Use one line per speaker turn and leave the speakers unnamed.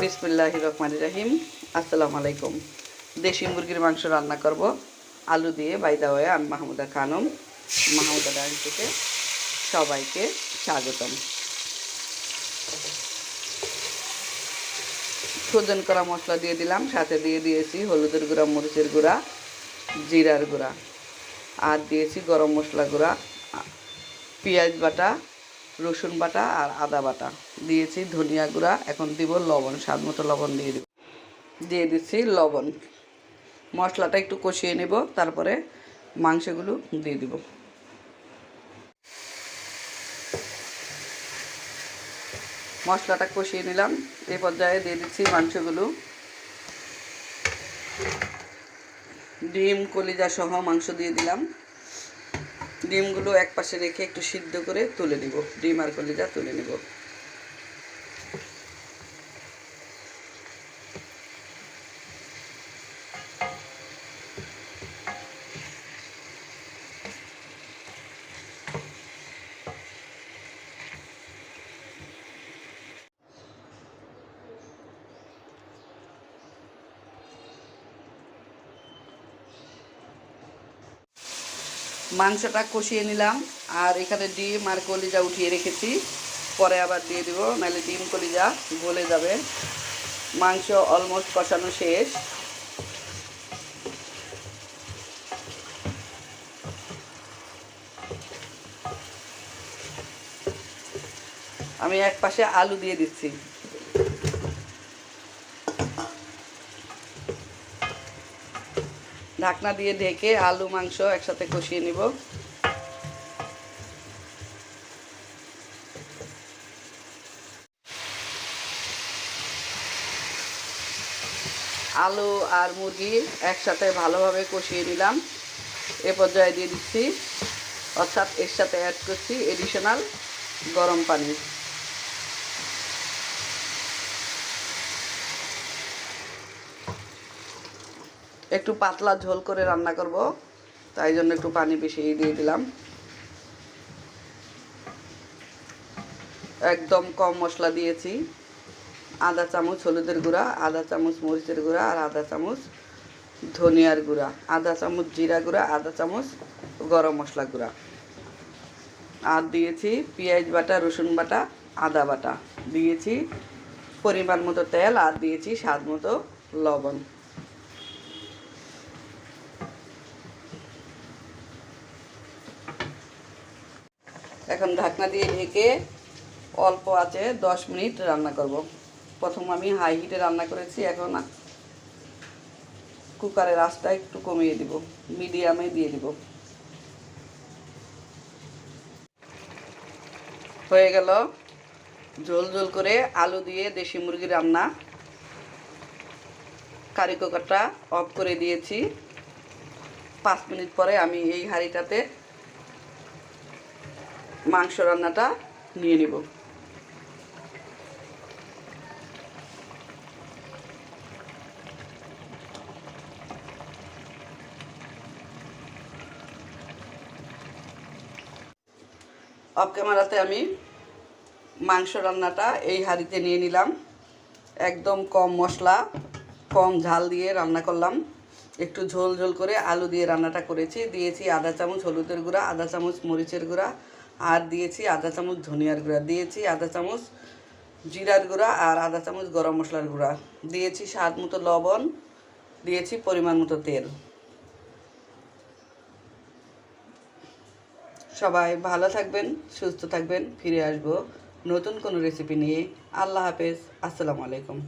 বিসমুল্লাহ রহমান রাহিম। আসসালামু আলাইকুম। দেশি মুরগির মাংস রান্না করব। আলু দিয়ে বাইদা হয়ে আমি মাহমুদা খানম। মাহমুদা ডাইন থেকে সবাইকে স্বাগতম। ফ্রোজেন করা মশলা দিয়ে দিলাম, সাথে দিয়ে দিয়েছি হলুদের গুঁড়া, মরিচের গুঁড়া, জিরার গুঁড়া। আর দিয়েছি গরম মশলা গুঁড়া, পেঁয়াজ বাটা রসুন বাটা আর আদা বাটা। দিয়েছি ধনিয়া গুঁড়া, এখন দিব লবণ, স্বাদ মতো লবণ দিয়ে দিব। দিয়ে দিচ্ছি লবণ। মশলাটা একটু কষিয়ে নেব, তারপরে মাংসগুলো দিয়ে দিব। মশলাটা কষিয়ে নিলাম। এই পর্যায়ে দিয়ে দিচ্ছি মাংসগুলো। ডিম কলিজা সহ মাংস দিয়ে দিলাম। ডিমগুলো এক পাশে রেখে একটু সিদ্ধ করে তুলে নিব। ডিম আর কলিজা তুলে নিব। মাংসটা কষিয়ে নিলাম। আর এখানে ডিম আর কলিজা উঠিয়ে রেখেছি। পরে আবার দিয়ে দিব, নাহলে ডিম কলিজা গলে যাবে। মাংস অলমোস্ট কষানো শেষ। আমি এক পাশে আলু দিয়ে দিচ্ছি। ঢাকনা দিয়ে ঢেকে আলু, মাংস একসাথে কষিয়ে নিব। আলু আর মুরগি একসাথে ভালোভাবে কষিয়ে নিলাম। এ পর্যায়ে দিয়ে দিচ্ছি। অর্থাৎ এর সাথে অ্যাড করছি এডিশনাল গরম পানি। একটু পাতলা ঝোল করে রান্না করব। তাই জন্য একটু পানি বেশি দিয়ে দিলাম। একদম কম মশলা দিয়েছি। আধা চামচ, হলুদের গুঁড়া আধা চামচ, মরিচের গুঁড়া আর আধা চামচ, ধনিয়ার গুঁড়া। আধা চামচ, জিরা গুঁড়া আধা চামচ, গরম মশলা গুঁড়া। আর দিয়েছি পেঁয়াজ বাটা, রসুন বাটা, আদা বাটা। দিয়েছি পরিমাণ মতো তেল আর দিয়েছি স্বাদ মতো লবণ। এখন ঢাকনা দিয়ে ঢেকে অল্প আছে দশ মিনিট রান্না করব। প্রথম আমি হাই হিটে রান্না করেছি, এখন কুকারের আঁচটা একটু কমিয়ে দিব, মিডিয়ামে দিয়ে দিব। হয়ে গেল ঝোল ঝোল করে আলু দিয়ে দেশি মুরগি রান্না। কারি কুকারটা অফ করে দিয়েছি। পাঁচ মিনিট পরে আমি এই হাঁড়িটাতে মাংস রান্নাটা নিয়ে নিব। অফ ক্যামেরাতে আমি মাংস রান্নাটা এই হাঁড়িতে নিয়ে নিলাম। একদম কম মশলা, কম ঝাল দিয়ে রান্না করলাম। একটু ঝোল ঝোল করে আলু দিয়ে রান্নাটা করেছি। দিয়েছি আধা চামচ হলুদের গুঁড়া, আধা চামচ মরিচের গুঁড়া আর দিয়েছি আধা চামচ ধনিয়ার গুঁড়া, দিয়েছি আধা চামচ জিরার গুঁড়া আর আধা চামচ গরম মশলার গুঁড়া। দিয়েছি স্বাদ মতো লবণ, দিয়েছি পরিমাণ মতো তেল। সবাই ভালো থাকবেন, সুস্থ থাকবেন, ফিরে আসব নতুন কোনো রেসিপি নিয়ে। আল্লাহ হাফেজ, আসসালামু আলাইকুম।